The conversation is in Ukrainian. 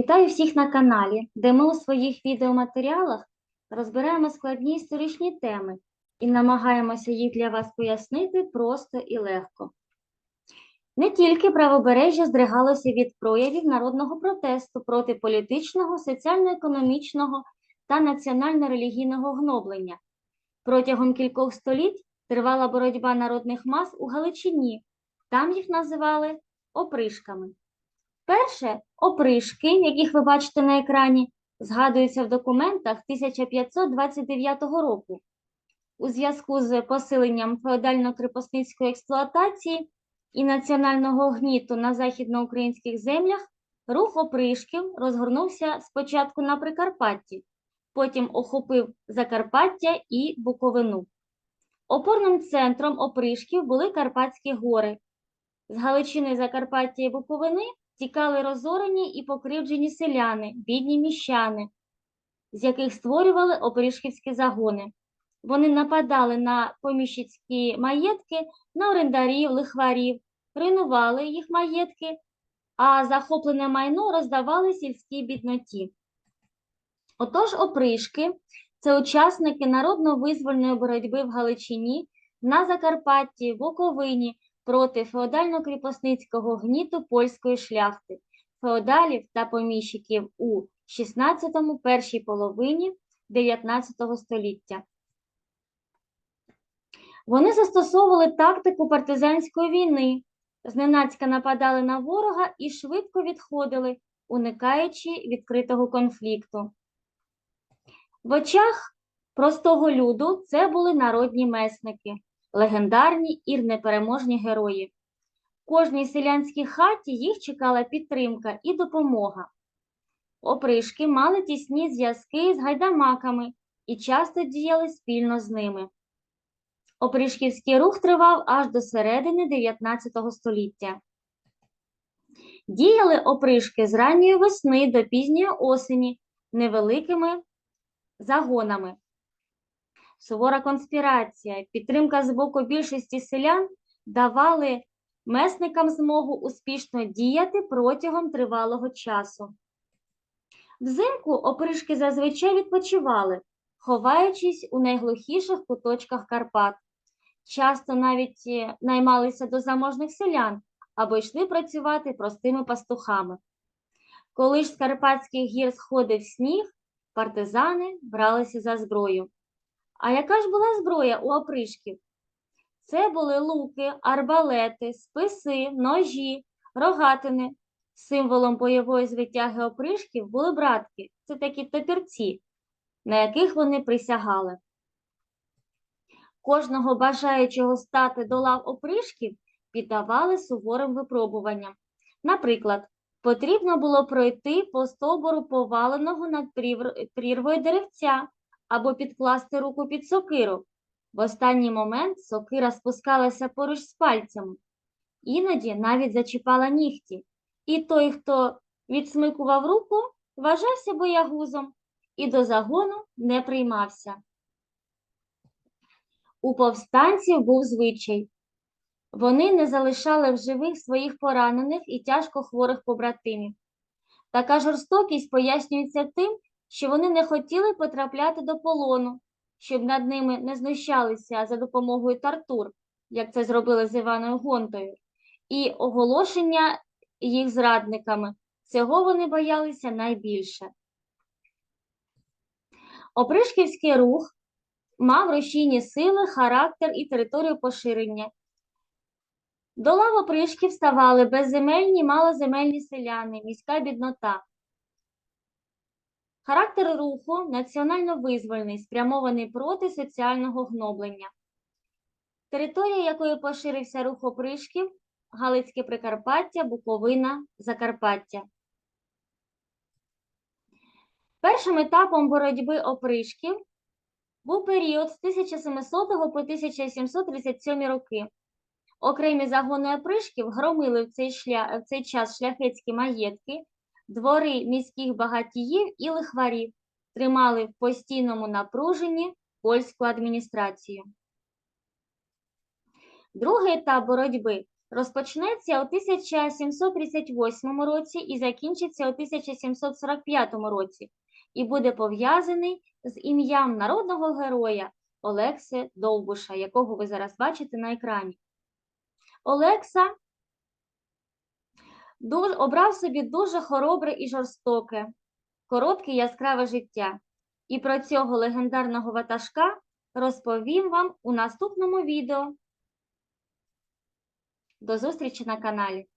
Вітаю всіх на каналі, де ми у своїх відеоматеріалах розбираємо складні історичні теми і намагаємося їх для вас пояснити просто і легко. Не тільки правобережжя здригалося від проявів народного протесту проти політичного, соціально-економічного та національно-релігійного гноблення. Протягом кількох століть тривала боротьба народних мас у Галичині, там їх називали опришками. Перше опришки, яких ви бачите на екрані, згадуються в документах 1529 року. У зв'язку з посиленням феодально-кріпосницької експлуатації і національного гніту на західноукраїнських землях рух опришків розгорнувся спочатку на Прикарпатті, потім охопив Закарпаття і Буковину. Опорним центром опришків були Карпатські гори. З Галичини Закарпаття і Буковини тікали розорені і покривджені селяни, бідні міщани, з яких створювали опришківські загони. Вони нападали на поміщицькі маєтки, на орендарів, лихварів, руйнували їх маєтки, а захоплене майно роздавали сільській бідноті. Отож, опришки це учасники народно-визвольної боротьби в Галичині, на Закарпатті, Буковині проти феодально-кріпосницького гніту польської шляхти, феодалів та поміщиків у 16-му першій половині 19 століття. Вони застосовували тактику партизанської війни, зненацька нападали на ворога і швидко відходили, уникаючи відкритого конфлікту. В очах простого люду це були народні месники, легендарні і непереможні герої. В кожній селянській хаті їх чекала підтримка і допомога. Опришки мали тісні зв'язки з гайдамаками і часто діяли спільно з ними. Опришківський рух тривав аж до середини 19 століття. Діяли опришки з ранньої весни до пізньої осені невеликими загонами. Сувора конспірація, підтримка з боку більшості селян давали месникам змогу успішно діяти протягом тривалого часу. Взимку опришки зазвичай відпочивали, ховаючись у найглухіших куточках Карпат. Часто навіть е, наймалися до заможних селян або йшли працювати простими пастухами. Коли ж з Карпатських гір сходив сніг, партизани бралися за зброю. А яка ж була зброя у опришків? Це були луки, арбалети, списи, ножі, рогатини. Символом бойової звитяги опришків були братки, це такі топірці, на яких вони присягали. Кожного бажаючого стати до лав опришків піддавали суворим випробуванням. Наприклад, потрібно було пройти по стовбуру поваленого над прірвою деревця або підкласти руку під сокиру. В останній момент сокира спускалася поруч з пальцями, іноді навіть зачіпала нігті. І той, хто відсмикував руку, вважався боягузом і до загону не приймався. У повстанців був звичай. Вони не залишали в живих своїх поранених і тяжко хворих побратимів. Така жорстокість пояснюється тим, що вони не хотіли потрапляти до полону, щоб над ними не знущалися за допомогою тортур, як це зробили з Іваною Гонтою, і оголошення їх зрадниками. Цього вони боялися найбільше. Опришківський рух мав рушійні сили, характер і територію поширення. До лав опришків ставали безземельні, малоземельні селяни, міська біднота. Характер руху національно-визвольний, спрямований проти соціального гноблення. Територія, якою поширився рух опришків, Галицьке Прикарпаття, Буковина, Закарпаття. Першим етапом боротьби опришків був період з 1700 по 1737 роки. Окремі загони опришків громили в цей, шля... в цей час шляхетські маєтки, двори міських багатіїв і лихварів, тримали в постійному напруженні польську адміністрацію. Другий етап боротьби розпочнеться у 1738 році і закінчиться у 1745 році і буде пов'язаний з ім'ям народного героя Олекси Довбуша, якого ви зараз бачите на екрані. Олекса ду- обрав собі дуже хоробре і жорстоке, коротке яскраве життя. І про цього легендарного ватажка розповім вам у наступному відео. До зустрічі на каналі.